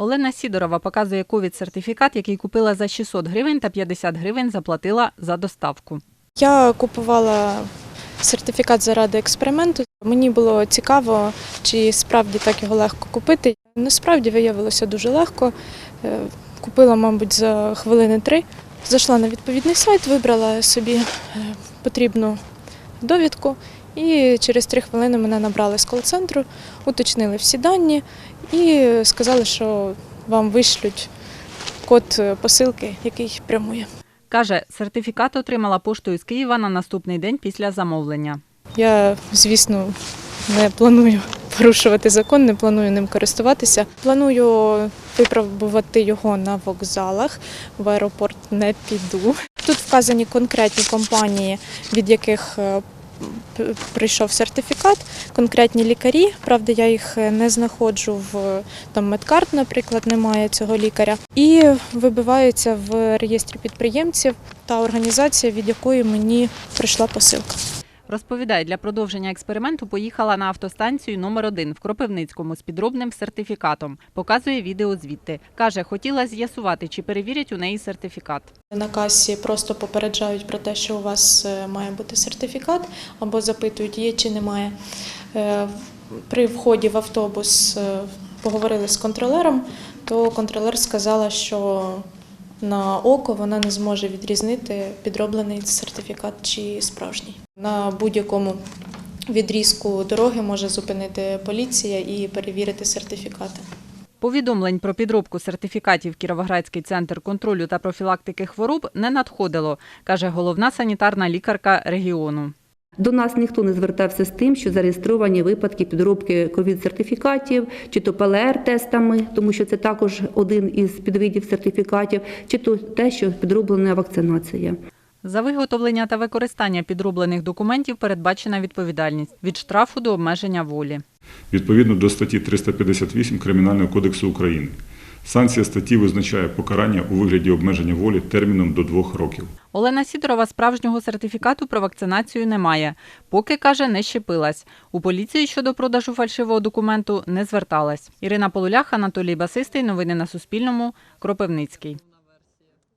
Олена Сідорова показує ковід-сертифікат, який купила за 600 гривень та 50 гривень заплатила за доставку. Я купувала сертифікат заради експерименту. Мені було цікаво, чи справді так його легко купити. Насправді виявилося дуже легко. Е, Купила, мабуть, за хвилини три. Зайшла на відповідний сайт, вибрала собі е, потрібну довідку, і через три хвилини мене набрали з кол-центру, уточнили всі дані і сказали, що вам вишлють код е, посилки, який прямує. Каже, сертифікат отримала поштою з Києва на наступний день після замовлення. Я, звісно, не планую порушувати закон, не планую ним користуватися. Планую випробувати його на вокзалах. В аеропорт не піду. Тут вказані конкретні компанії, від яких е, прийшов сертифікат, конкретні лікарі. Правда, я їх е, не знаходжу в там медкарт, наприклад, немає цього лікаря. І вибиваються в реєстрі підприємців та організація, від якої мені прийшла посилка. Розповідає, для продовження експерименту поїхала на автостанцію номер 1 в Кропивницькому з підробним сертифікатом. Показує відео звідти. Каже, хотіла з'ясувати, чи перевірять у неї сертифікат. На касі просто попереджають про те, що у вас е, має бути сертифікат, або запитують, є чи немає. Е, При вході в автобус е, поговорили з контролером, то контролер сказала, що на око вона не зможе відрізнити підроблений сертифікат чи справжній. На будь-якому відрізку дороги може зупинити поліція і перевірити сертифікати. Повідомлень про підробку сертифікатів Кіровоградський центр контролю та профілактики хвороб не надходило, каже головна санітарна лікарка регіону. До нас ніхто не звертався з тим, що зареєстровані випадки підробки ковід-сертифікатів, чи то ПЛР-тестами, тому що це також один із підвидів сертифікатів, чи то те, що підроблена вакцинація. За виготовлення та використання підроблених документів передбачена відповідальність від штрафу до обмеження волі. відповідно до статті 358 Кримінального кодексу України. Санкція статті визначає покарання у вигляді обмеження волі терміном до двох років. Олена Сідорова справжнього сертифікату про вакцинацію не має. Поки каже, не щепилась. У поліції щодо продажу фальшивого документу не зверталась. Ірина Полулях, Анатолій Басистий. Новини на Суспільному. Кропивницький.